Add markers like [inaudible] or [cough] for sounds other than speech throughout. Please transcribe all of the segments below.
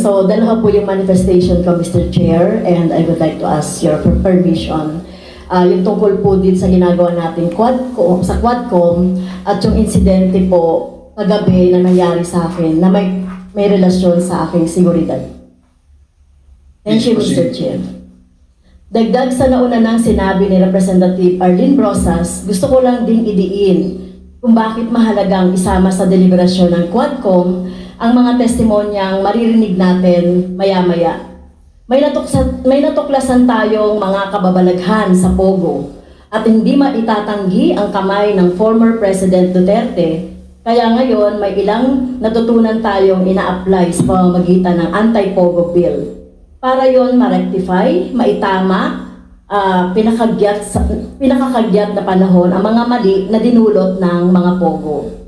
So, dalawa po yung manifestation ko, Mr. Chair, and I would like to ask your per- permission. Ah, yung tungkol po din sa ginagawa natin Quadcom, sa Quadcom at yung insidente po kagabi na nangyari sa akin na may, may relasyon sa aking seguridad. Thank you, Mr. Chair. Dagdag sa nauna nang sinabi ni Representative Arlene Brosas, gusto ko lang ding idiin kung bakit mahalagang isama sa deliberasyon ng Quadcom ang mga testimonyang maririnig natin maya-maya. May, natuksa, may natuklasan tayong mga kababalaghan sa Pogo at hindi maitatanggi ang kamay ng former President Duterte kaya ngayon may ilang natutunan tayong ina-apply sa pamamagitan ng anti-Pogo bill para yon ma-rectify, maitama, ah, pinakagyat, sa, pinakakagyat na panahon ang mga mali na dinulot ng mga pogo.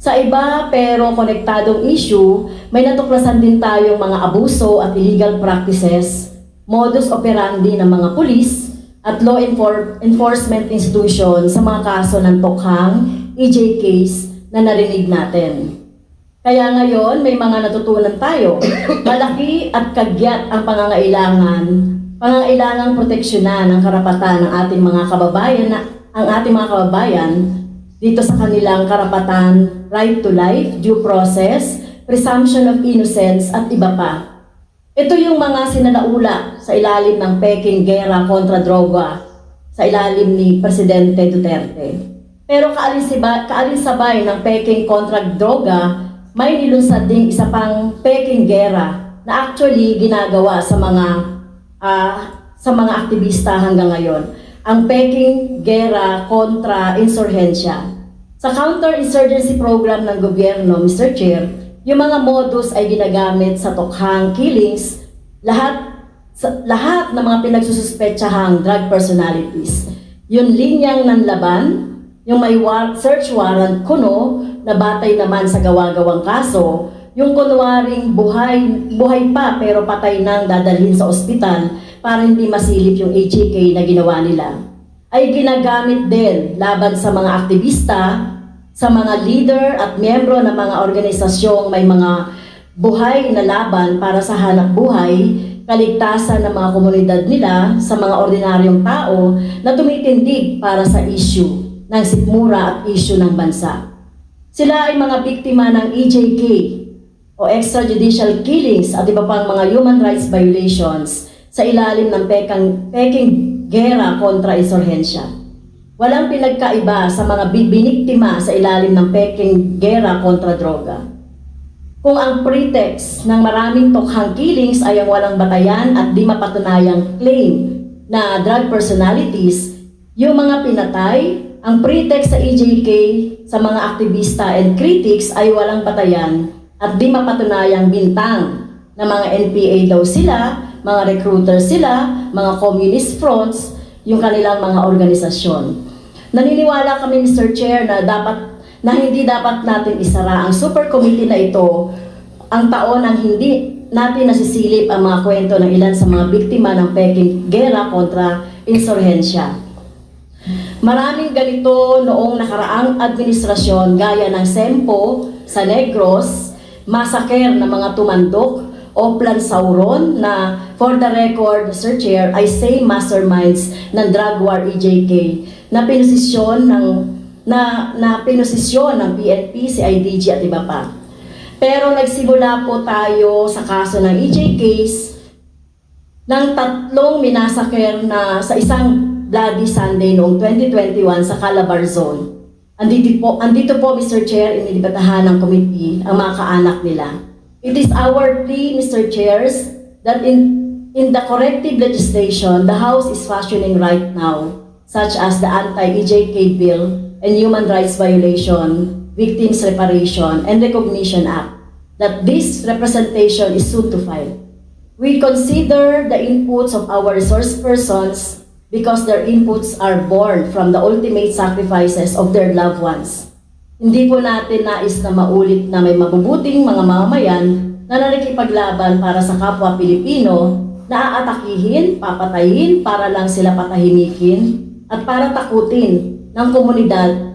Sa iba pero konektadong issue, may natuklasan din tayong mga abuso at illegal practices, modus operandi ng mga pulis at law enfor- enforcement institution sa mga kaso ng Tokhang, EJ case na narinig natin. Kaya ngayon, may mga natutunan tayo. [coughs] Malaki at kagyat ang pangangailangan, pangangailangang proteksyonan ang karapatan ng ating mga kababayan, na, ang ating mga kababayan dito sa kanilang karapatan, right to life, due process, presumption of innocence, at iba pa. Ito yung mga sinalaula sa ilalim ng Peking Gera kontra droga sa ilalim ni Presidente Duterte. Pero kaalinsabay, kaalinsabay ng Peking kontra droga, may nilunsad ding isa pang Peking Gera na actually ginagawa sa mga ah, sa mga aktivista hanggang ngayon. Ang Peking Gera kontra insurhensya. Sa counter-insurgency program ng gobyerno, Mr. Chair, yung mga modus ay ginagamit sa tokhang killings, lahat sa, lahat ng mga pinagsususpetsahang drug personalities. Yung linyang nanlaban, yung may war- search warrant kuno na batay naman sa gawa-gawang kaso, yung kunwaring buhay, buhay pa pero patay nang dadalhin sa ospital para hindi masilip yung HK na ginawa nila, ay ginagamit din laban sa mga aktivista, sa mga leader at miyembro ng mga organisasyong may mga buhay na laban para sa hanap buhay, kaligtasan ng mga komunidad nila sa mga ordinaryong tao na tumitindig para sa issue ng sikmura at issue ng bansa. Sila ay mga biktima ng EJK o extrajudicial killings at iba pang mga human rights violations sa ilalim ng Pekang, Peking Gera kontra insurhensya. Walang pinagkaiba sa mga bi- biniktima sa ilalim ng Peking Gera kontra droga. Kung ang pretext ng maraming tokhang killings ay ang walang batayan at di mapatunayang claim na drug personalities, yung mga pinatay, ang pretext sa EJK sa mga aktivista and critics ay walang batayan at di mapatunayang bintang na mga NPA daw sila, mga recruiter sila, mga communist fronts, yung kanilang mga organisasyon. Naniniwala kami, Mr. Chair, na dapat na hindi dapat natin isara ang super committee na ito ang taon ang hindi natin nasisilip ang mga kwento ng ilan sa mga biktima ng Peking Gera kontra insurhensya. Maraming ganito noong nakaraang administrasyon gaya ng Sempo sa Negros, masaker ng mga tumandok o Plansauron na for the record, Sir Chair, ay same masterminds ng drug war EJK na pinosisyon ng na, na pinosisyon ng PNP, CIDG at iba pa. Pero nagsimula po tayo sa kaso ng EJ case ng tatlong minasaker na sa isang Bloody Sunday noong 2021 sa Calabar Zone. Andito po, andito po Mr. Chair, inilibatahan ng committee ang mga kaanak nila. It is our plea, Mr. Chairs, that in, in the corrective legislation the House is fashioning right now, such as the Anti-EJK Bill and Human Rights Violation, Victims Reparation and Recognition Act, that this representation is soon to file. We consider the inputs of our resource persons because their inputs are born from the ultimate sacrifices of their loved ones. Hindi po natin nais na maulit na may mabubuting mga mamamayan na nakikipaglaban para sa kapwa Pilipino na aatakihin, papatayin para lang sila patahimikin at para takutin ng komunidad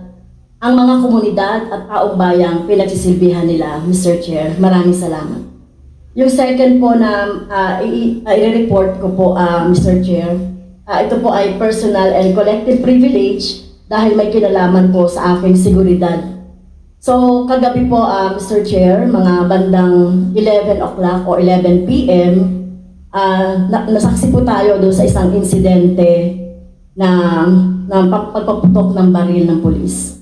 ang mga komunidad at taong bayang pinagsisilbihan nila, Mr. Chair. Maraming salamat. Yung second po na uh, i-report ko po, ah, Mr. Chair, ah, ito po ay personal and collective privilege dahil may kinalaman po sa aking seguridad. So, kagabi po, ah, Mr. Chair, mga bandang 11 o'clock o 11 p.m., ah, na- nasaksi po tayo doon sa isang insidente na, na pag- pagpaputok ng baril ng pulis.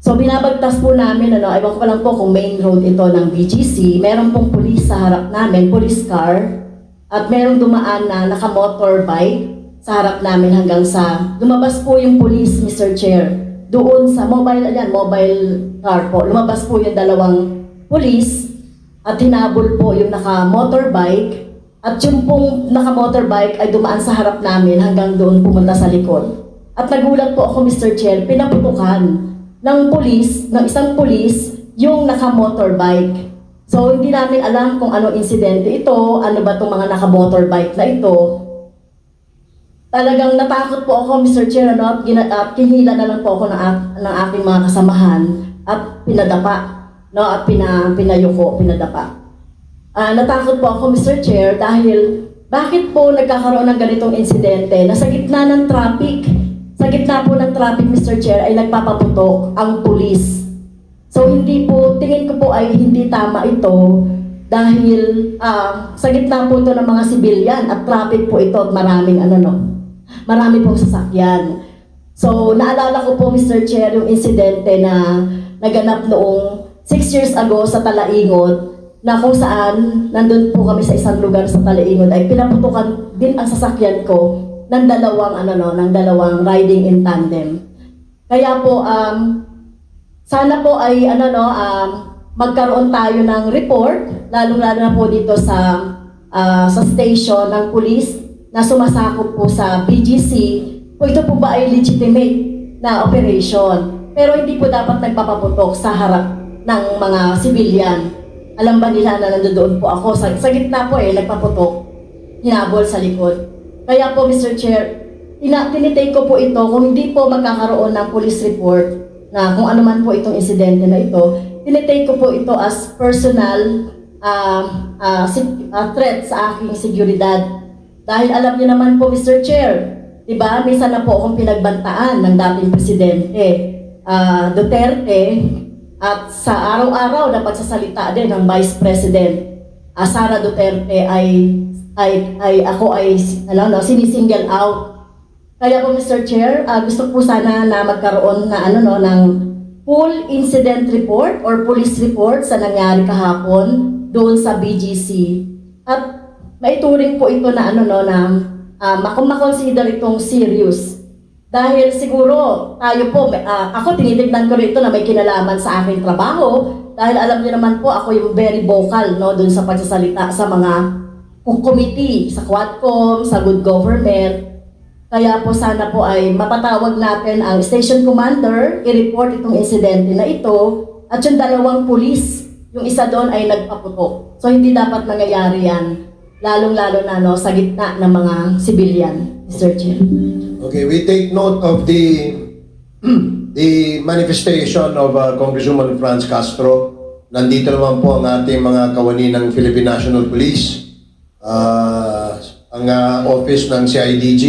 So binabagtas po namin, ano, ewan ko pa lang po kung main road ito ng BGC, meron pong pulis sa harap namin, police car, at merong dumaan na naka-motorbike sa harap namin hanggang sa, lumabas po yung police, Mr. Chair, doon sa mobile, yan, mobile car po, lumabas po yung dalawang police, at hinabol po yung naka-motorbike, at yung pong naka-motorbike ay dumaan sa harap namin hanggang doon pumunta sa likod. At nagulat po ako, Mr. Chair, pinaputukan ng pulis, ng isang pulis, yung naka-motorbike. So, hindi namin alam kung ano insidente ito, ano ba itong mga naka-motorbike na ito. Talagang natakot po ako, Mr. Chair, ano, at, gina, at kinila na lang po ako ng, ng aking mga kasamahan at pinadapa, no, at pina, pinayuko, pinadapa. Ah, natakot po ako, Mr. Chair, dahil bakit po nagkakaroon ng ganitong insidente na sa gitna ng traffic, sa gitna po ng traffic, Mr. Chair, ay nagpapaputok ang pulis. So hindi po, tingin ko po ay hindi tama ito dahil ah, sa gitna po ito ng mga sibilyan at traffic po ito at maraming ano no, marami pong sasakyan. So naalala ko po Mr. Chair yung insidente na naganap noong 6 years ago sa Talaingot na kung saan nandun po kami sa isang lugar sa Talaingot ay pinaputukan din ang sasakyan ko ng dalawang ano no, ng dalawang riding in tandem. Kaya po um sana po ay ano no um, magkaroon tayo ng report lalong-lalo na po dito sa ah, sa station ng police na sumasakop po sa BGC kung ito po ba ay legitimate na operation. Pero hindi po dapat nagpapaputok sa harap ng mga civilian. Alam ba nila na nandoon po ako sa, sa gitna po eh nagpaputok hinabol sa likod. Kaya po Mr. Chair, ina, tinitake ko po ito kung hindi po magkakaroon ng police report na kung ano man po itong insidente na ito, tinitake ko po ito as personal um, uh, sig- uh, threat sa aking seguridad. Dahil alam niyo naman po, Mr. Chair, di ba, minsan na po akong pinagbantaan ng dating presidente ah, Duterte at sa araw-araw na pagsasalita din ng Vice President ah, Sara Duterte ay ay ay ako ay ano no sinisingle out kaya po Mr. Chair, ah, gusto po sana na magkaroon na ano no ng full incident report or police report sa nangyari kahapon doon sa BGC. At maituring po ito na ano no na uh, makonsider itong serious. Dahil siguro tayo po, may- ah, ako tinitignan ko rito na may kinalaman sa aking trabaho dahil alam niyo naman po ako yung very vocal no doon sa pagsasalita sa mga committee, sa Quadcom, sa good government. Kaya po sana po ay mapatawag natin ang station commander, i-report itong insidente na ito, at yung dalawang pulis, yung isa doon ay nagpaputok. So hindi dapat nangyayari yan, lalong-lalo na no, sa gitna ng mga civilian, Mr. Chair. Okay, we take note of the [clears throat] the manifestation of uh, Congresswoman Franz Castro. Nandito naman po ang ating mga kawani ng Philippine National Police, uh, ang uh, office ng CIDG.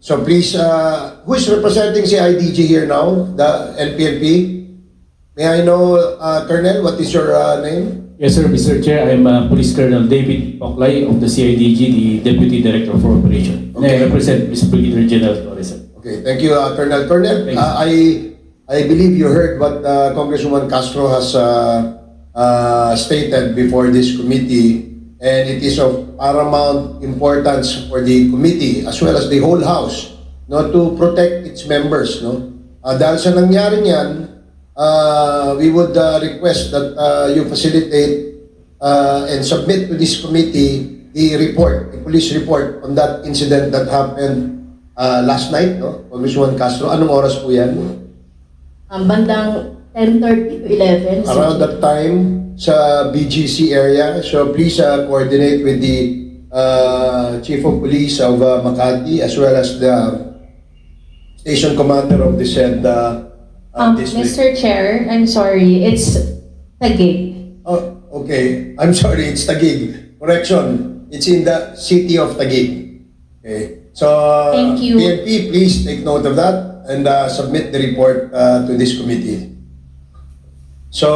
So please, uh, who is representing CIDG here now? The NPNP? May I know, uh, Colonel, what is your uh, name? Yes, sir, Mr. Chair. I'm uh, Police Colonel David Oklay of the CIDG, the Deputy Director for Operation. And I Okay. represent Ms. Brigadier General Torres. Okay, thank you, uh, Colonel. Colonel, Thanks. uh, I I believe you heard what uh, Congresswoman Castro has uh, uh, stated before this committee, and it is of paramount importance for the committee as well as the whole House, no, to protect its members, no. Uh, dahil sa nangyari niyan, uh, we would uh, request that uh, you facilitate uh, and submit to this committee the report, the police report on that incident that happened uh, last night, no? Congresswoman Castro, anong oras po yan? Ang bandang 10.30 to 11. Mr. Around that time sa BGC area. So please uh, coordinate with the uh, Chief of Police of uh, Makati as well as the station commander of the said uh, uh, Um, district. Mr. Chair, I'm sorry, it's Taguig. Oh, okay. I'm sorry, it's Taguig. Correction, it's in the city of Taguig. Okay. So, Thank you. PNP, please take note of that and uh, submit the report uh, to this committee. So,